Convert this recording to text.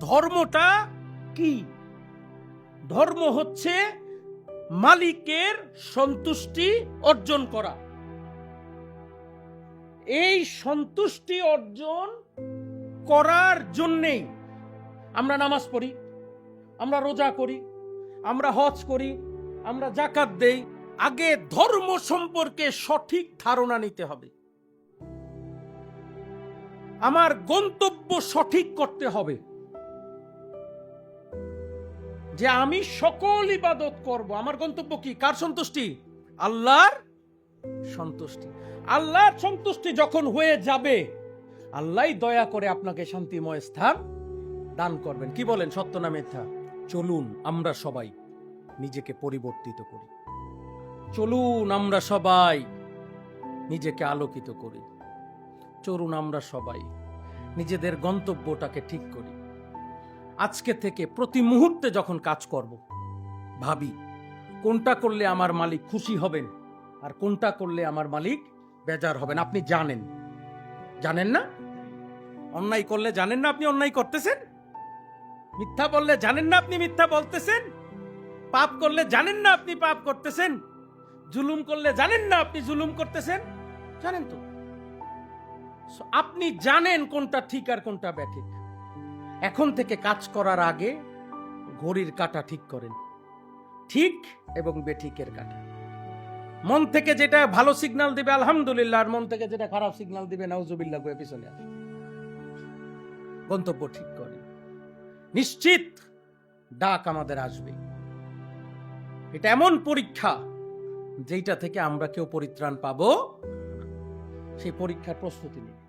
ধর্মটা কি? ধর্ম হচ্ছে মালিকের সন্তুষ্টি অর্জন করা। এই সন্তুষ্টি অর্জন করার জন্যেই আমরা নামাজ পড়ি, আমরা রোজা করি, আমরা হজ করি, আমরা জাকাত দেই, আগে ধর্ম সম্পর্কে সঠিক ধারণা নিতে হবে। আমার গন্তব্য সঠিক করতে হবে। যে আমি সকল ইবাদত করব। আমার গন্তব্য কি? কার সন্তুষ্টি? আল্লাহর সন্তুষ্টি। আল্লাহর সন্তুষ্টি যখন হয়ে যাবে আল্লাহ দয়া করে আপনাকে শান্তিময় স্থান দান করবেন। কি বলেন? সত্য না মিথ্যা? চলুন, আমরা সবাই নিজেকে পরিবর্তিত করি। চলুন, আমরা সবাই নিজেকে আলোকিত করি। চলুন, আমরা সবাই নিজেদের গন্তব্যটাকে ঠিক করি। আজকে থেকে প্রতি মুহূর্তে যখন কাজ করব, ভাবি, কোনটা করলে আমার মালিক খুশি হবেন আর কোনটা করলে আমার মালিক বেজার হবেন? আপনি জানেন। জানেন না? অন্যায় করলে জানেন না আপনি অন্যায় করতেছেন? মিথ্যা বললে জানেন না আপনি মিথ্যা বলতেছেন? পাপ করলে জানেন না আপনি পাপ করতেছেন? জুলুম করলে জানেন না আপনি জুলুম করতেছেন? জানেন তো? আপনি জানেন কোনটা ঠিক আর কোনটা ব্যাঠিক। এখন থেকে কাজ করার আগে ঘড়ির কাটা ঠিক করেন। ঠিক এবং বেঠিকের কাটা। মন থেকে যেটা ভালো সিগনাল দিবে, আলহামদুলিল্লাহ, আর মন থেকে যেটা খারাপ সিগনাল দিবে, নাউজুবিল্লাহ গয়ে পিছনে গন্তব্য ঠিক করেন। নিশ্চিত ডাক আমাদের আসবে। এটা এমন পরীক্ষা যেটা থেকে আমরা কেউ পরিত্রাণ পাবো সেই পরীক্ষার প্রস্তুতি নিই